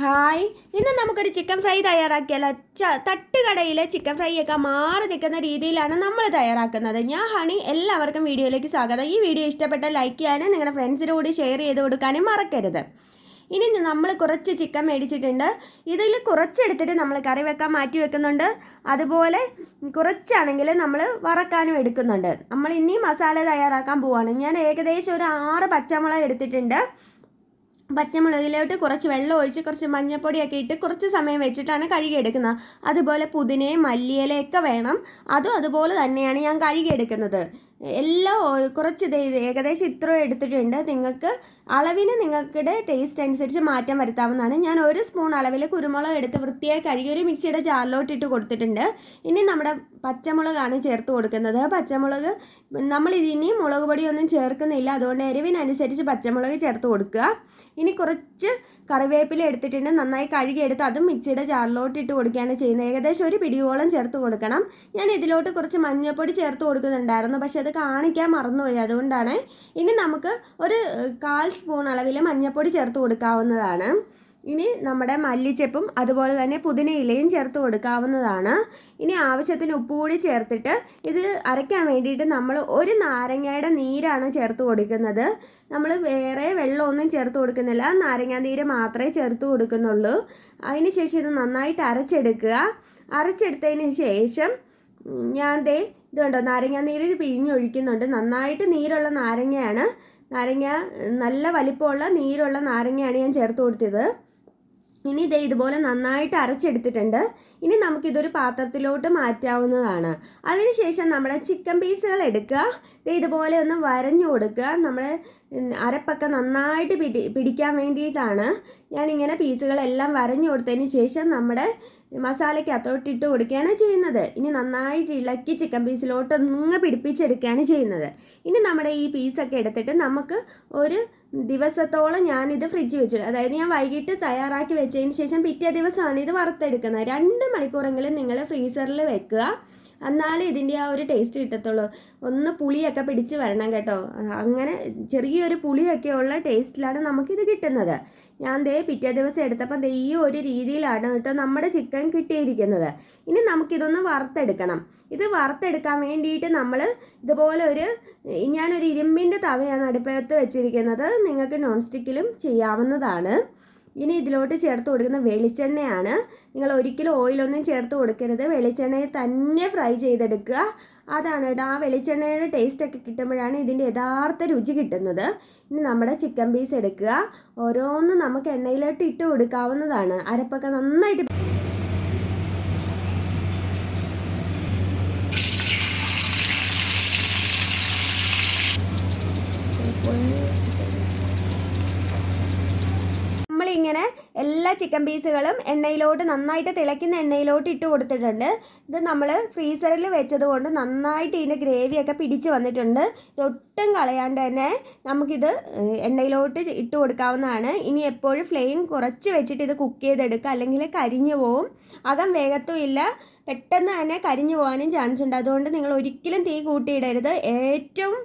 Hi. ഇന്ന് നമുക്കൊരു chicken fry തയ്യാറാക്കിയാലോ? തട്ടുകടയിലെ ചിക്കൻ ഫ്രൈ ഒക്കെ മാറി നിൽക്കുന്ന രീതിയിലാണ് നമ്മൾ തയ്യാറാക്കുന്നത്. ഞാൻ ഹണി എല്ലാവർക്കും വീഡിയോയിലേക്ക് സ്വാഗതം. ഈ വീഡിയോ ഇഷ്ടപ്പെട്ട ലൈക്ക് ചെയ്യാനും നിങ്ങളുടെ ഫ്രണ്ട്സിന്റെ കൂടി ഷെയർ ചെയ്ത് കൊടുക്കാനും മറക്കരുത്. ഇനി നമ്മൾ കുറച്ച് ചിക്കൻ മേടിച്ചിട്ടുണ്ട്. ഇതിൽ കുറച്ചെടുത്തിട്ട് നമ്മൾ കറി വെക്കാൻ മാറ്റി വെക്കുന്നുണ്ട്. അതുപോലെ കുറച്ചാണെങ്കിൽ നമ്മൾ വറക്കാനും എടുക്കുന്നുണ്ട്. നമ്മൾ ഇനി മസാല തയ്യാറാക്കാൻ പോവുകയാണ് ഞാൻ ഏകദേശം ഒരു ആറ് പച്ചമുളക് എടുത്തിട്ടുണ്ട്. പച്ചമുളകിലോട്ട് കുറച്ച് വെള്ളം ഒഴിച്ച് കുറച്ച് മഞ്ഞപ്പൊടിയൊക്കെ ഇട്ട് കുറച്ച് സമയം വെച്ചിട്ടാണ് കഴുകിയെടുക്കുന്നത്. അതുപോലെ പുതിനയും മല്ലിയിലയൊക്കെ വേണം. അതും അതുപോലെ തന്നെയാണ് ഞാൻ കഴുകിയെടുക്കുന്നത്. എല്ലാം കുറച്ച് ഏകദേശം ഇത്ര എടുത്തിട്ടുണ്ട്. നിങ്ങൾക്ക് അളവിന് നിങ്ങൾക്കിടെ ടേസ്റ്റ് അനുസരിച്ച് മാറ്റം വരുത്താവുന്നതാണ്. ഞാൻ ഒരു സ്പൂൺ അളവിൽ കുരുമുളക് എടുത്ത് വൃത്തിയായി കഴുകി ഒരു മിക്സിയുടെ ജാറിലോട്ട് ഇട്ട് കൊടുത്തിട്ടുണ്ട്. ഇനി നമ്മുടെ പച്ചമുളകാണ് ചേർത്ത് കൊടുക്കുന്നത്. പച്ചമുളക് നമ്മൾ ഇതിനി മുളക് പൊടിയൊന്നും ചേർക്കുന്നില്ല. അതുകൊണ്ട് എരിവിനനുസരിച്ച് പച്ചമുളക് ചേർത്ത് കൊടുക്കുക. ഇനി കുറച്ച് കറിവേപ്പില എടുത്തിട്ടുണ്ട്. നന്നായി കഴുകിയെടുത്ത് അതും മിക്സിയുടെ ജാറിലോട്ട് ഇട്ട് കൊടുക്കുകയാണ് ചെയ്യുന്നത്. ഏകദേശം ഒരു പിടിയോളം ചേർത്ത് കൊടുക്കണം. ഞാൻ ഇതിലോട്ട് കുറച്ച് മഞ്ഞൾപ്പൊടി ചേർത്ത് കൊടുക്കുന്നുണ്ടായിരുന്നു. പക്ഷെ അത് കാണിക്കാൻ മറന്നുപോയി. അതുകൊണ്ടാണ് ഇനി നമുക്ക് ഒരു കാൽ സ്പൂൺ അളവിൽ മഞ്ഞൾപ്പൊടി ചേർത്ത് കൊടുക്കാവുന്നതാണ്. ഇനി നമ്മുടെ മല്ലിച്ചെപ്പും അതുപോലെ തന്നെ പുതിന ഇലയും ചേർത്ത് കൊടുക്കാവുന്നതാണ്. ഇനി ആവശ്യത്തിന് ഉപ്പ് കൂടി ചേർത്തിട്ട് ഇത് അരയ്ക്കാൻ വേണ്ടിയിട്ട് നമ്മൾ ഒരു നാരങ്ങയുടെ നീരാണ് ചേർത്ത് കൊടുക്കുന്നത്. നമ്മൾ വേറെ വെള്ളമൊന്നും ചേർത്ത് കൊടുക്കുന്നില്ല. നാരങ്ങാ നീര് മാത്രമേ ചേർത്ത് കൊടുക്കുന്നുള്ളൂ. അതിന് ശേഷം ഇത് നന്നായിട്ട് അരച്ചെടുക്കുക. അരച്ചെടുത്തതിന് ശേഷം ഞാൻ ദേ ഇത് കണ്ടോ? നാരങ്ങ നീര് പിഴിഞ്ഞൊഴിക്കുന്നുണ്ട്. നന്നായിട്ട് നീരുള്ള നാരങ്ങയാണ്. നാരങ്ങ നല്ല വലിപ്പമുള്ള നീരുള്ള നാരങ്ങയാണ് ഞാൻ ചേർത്ത് കൊടുത്തത്. ഇനി ഇതേ ഇതുപോലെ നന്നായിട്ട് അരച്ചെടുത്തിട്ടുണ്ട്. ഇനി നമുക്കിതൊരു പാത്രത്തിലോട്ട് മാറ്റാവുന്നതാണ്. അതിനുശേഷം നമ്മുടെ ചിക്കൻ പീസുകൾ എടുക്കുക. ദേ ഇതുപോലെ ഒന്ന് വരഞ്ഞു കൊടുക്കുക. നമ്മുടെ അരപ്പൊക്കെ നന്നായിട്ട് പിടി പിടിക്കാൻ വേണ്ടിയിട്ടാണ് ഞാനിങ്ങനെ പീസുകളെല്ലാം വരഞ്ഞു കൊടുത്തതിന് ശേഷം നമ്മുടെ മസാലയ്ക്ക് അത്തോട്ടിട്ട് കൊടുക്കുകയാണ് ചെയ്യുന്നത്. ഇനി നന്നായിട്ട് ഇളക്കി ചിക്കൻ പീസിലോട്ട് ഒന്ന് പിടിപ്പിച്ചെടുക്കുകയാണ് ചെയ്യുന്നത്. ഇനി നമ്മുടെ ഈ പീസൊക്കെ എടുത്തിട്ട് നമുക്ക് ഒരു ദിവസത്തോളം ഞാനിത് ഫ്രിഡ്ജ് വെച്ചു. അതായത് ഞാൻ വൈകിട്ട് തയ്യാറാക്കി വെച്ചതിന് ശേഷം പിറ്റേ ദിവസമാണ് ഇത് വറുത്തെടുക്കുന്നത്. രണ്ട് മണിക്കൂറെങ്കിലും നിങ്ങൾ ഫ്രീസറിൽ വെക്കുക. എന്നാലേ ഇതിന്റെ ആ ഒരു ടേസ്റ്റ് കിട്ടത്തുള്ളൂ. ഒന്ന് പുളിയൊക്കെ പിടിച്ച് വരണം കേട്ടോ. അങ്ങനെ ചെറിയൊരു പുളിയൊക്കെ ഉള്ള ടേസ്റ്റിലാണ് നമുക്കിത് കിട്ടുന്നത്. ഞാൻ ദേ പിറ്റേ ദിവസം എടുത്തപ്പോൾ ദേ ഈ ഒരു രീതിയിലാണ് കേട്ടോ നമ്മുടെ ചിക്കൻ കിട്ടിയിരിക്കുന്നത്. ഇനി നമുക്കിതൊന്ന് വറുത്തെടുക്കണം. ഇത് വറുത്തെടുക്കാൻ വേണ്ടിയിട്ട് നമ്മൾ ഇതുപോലെ ഒരു ഞാനൊരു ഇരുമ്പിന്റെ തവയാണ് അടുപ്പത്ത് വെച്ചിരിക്കുന്നത്. നിങ്ങൾക്ക് നോൺ സ്റ്റിക്കിലും ചെയ്യാവുന്നതാണ്. ഇനി ഇതിലോട്ട് ചേർത്ത് കൊടുക്കുന്ന വെളിച്ചെണ്ണയാണ്. നിങ്ങൾ ഒരിക്കലും ഓയിലൊന്നും ചേർത്ത് കൊടുക്കരുത്. വെളിച്ചെണ്ണയെ തന്നെ ഫ്രൈ ചെയ്തെടുക്കുക. അതാണ് കേട്ടോ. ആ വെളിച്ചെണ്ണയുടെ ടേസ്റ്റൊക്കെ കിട്ടുമ്പോഴാണ് ഇതിന്റെ യഥാർത്ഥ രുചി കിട്ടുന്നത്. ഇനി നമ്മുടെ ചിക്കൻ പീസ് എടുക്കുക. ഓരോന്നും നമുക്ക് എണ്ണയിലോട്ട് ഇട്ട് കൊടുക്കാവുന്നതാണ്. അരപ്പൊക്കെ നന്നായിട്ട് എല്ലാ ചിക്കൻ പീസുകളും എണ്ണയിലോട്ട് നന്നായിട്ട് തിളയ്ക്കുന്ന എണ്ണയിലോട്ട് ഇട്ട് കൊടുത്തിട്ടുണ്ട്. ഇത് നമ്മൾ ഫ്രീസറിൽ വെച്ചതുകൊണ്ട് നന്നായിട്ട് ഇതിന്റെ ഗ്രേവിയൊക്കെ പിടിച്ച് വന്നിട്ടുണ്ട്. ഒട്ടും കളയാണ്ട് തന്നെ നമുക്കിത് എണ്ണയിലോട്ട് ഇട്ട് കൊടുക്കാവുന്നതാണ്. ഇനി എപ്പോഴും ഫ്ലെയിം കുറച്ച് വെച്ചിട്ട് ഇത് കുക്ക് ചെയ്തെടുക്കുക. അല്ലെങ്കിൽ കരിഞ്ഞു പോവും. അകം വേഗത്തും ഇല്ല. പെട്ടെന്ന് തന്നെ കരിഞ്ഞു പോകാനും ചാൻസ് ഉണ്ട്. അതുകൊണ്ട് നിങ്ങൾ ഒരിക്കലും തീ കൂട്ടിയിടരുത്. ഏറ്റവും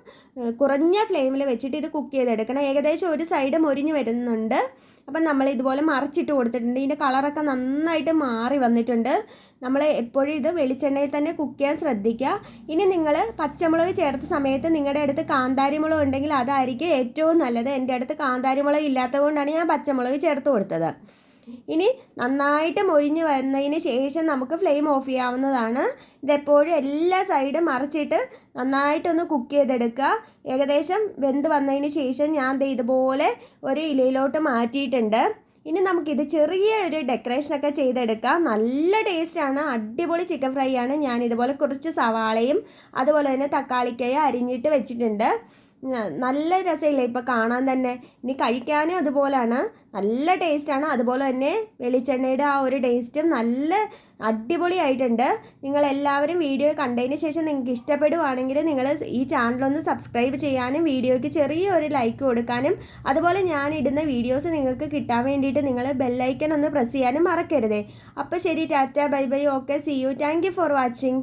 കുറഞ്ഞ ഫ്ലെയിമിൽ വെച്ചിട്ട് ഇത് കുക്ക് ചെയ്തെടുക്കണം ഏകദേശം ഒരു സൈഡ് മൊരിഞ്ഞ് വരുന്നുണ്ട്. അപ്പം നമ്മൾ ഇതുപോലെ മറിച്ചിട്ട് കൊടുത്തിട്ടുണ്ട്. ഇതിന്റെ കളറൊക്കെ നന്നായിട്ട് മാറി വന്നിട്ടുണ്ട്. നമ്മൾ എപ്പോഴും ഇത് വെളിച്ചെണ്ണയിൽ തന്നെ കുക്ക് ചെയ്യാൻ ശ്രദ്ധിക്കുക. ഇനി നിങ്ങൾ പച്ചമുളക് ചേർത്ത സമയത്ത് നിങ്ങളുടെ അടുത്ത് കാന്താരിമുളക് ഉണ്ടെങ്കിൽ അതായിരിക്കും ഏറ്റവും നല്ലത്. എന്റെ അടുത്ത് കാന്താരിമുളക് ഇല്ലാത്തത് കൊണ്ടാണ് ഞാൻ പച്ചമുളക് ചേർത്ത് കൊടുത്തത്. ഇനി നന്നായിട്ട് മൊരിഞ്ഞ് വരുന്നതിന് ശേഷം നമുക്ക് ഫ്ലെയിം ഓഫ് ചെയ്യാവുന്നതാണ്. ഇതെപ്പോഴും എല്ലാ സൈഡും മറിച്ചിട്ട് നന്നായിട്ടൊന്ന് കുക്ക് ചെയ്തെടുക്കുക. ഏകദേശം വെന്ത് വന്നതിന് ശേഷം ഞാൻ ഇതുപോലെ ഒരു ഇലയിലോട്ട് മാറ്റിയിട്ടുണ്ട്. ഇനി നമുക്കിത് ചെറിയ ഒരു ഡെക്കറേഷനൊക്കെ ചെയ്തെടുക്കാം. നല്ല ടേസ്റ്റാണ് അടിപൊളി ചിക്കൻ ഫ്രൈ ആണ്. ഞാൻ ഇതുപോലെ കുറച്ച് സവാളയും അതുപോലെ തന്നെ തക്കാളിക്കയും അരിഞ്ഞിട്ട് വെച്ചിട്ടുണ്ട്. നല്ല രസമില്ലേ ഇപ്പോൾ കാണാൻ തന്നെ. ഇനി കഴിക്കാനും അതുപോലെയാണ് നല്ല ടേസ്റ്റാണ്. അതുപോലെ തന്നെ വെളിച്ചെണ്ണയുടെ ആ ഒരു ടേസ്റ്റും നല്ല അടിപൊളിയായിട്ടുണ്ട്. നിങ്ങൾ എല്ലാവരും വീഡിയോ കണ്ടതിന് ശേഷം നിങ്ങൾക്ക് ഇഷ്ടപ്പെടുവാണെങ്കിൽ നിങ്ങൾ ഈ ചാനലൊന്ന് സബ്സ്ക്രൈബ് ചെയ്യാനും വീഡിയോയ്ക്ക് ചെറിയൊരു ലൈക്ക് കൊടുക്കാനും അതുപോലെ ഞാൻ ഇടുന്ന വീഡിയോസ് നിങ്ങൾക്ക് കിട്ടാൻ വേണ്ടിയിട്ട് നിങ്ങൾ ബെല്ലൈക്കൻ ഒന്ന് പ്രസ് ചെയ്യാനും മറക്കരുതേ. അപ്പോൾ ശരി tata bye bye okay see you thank for watching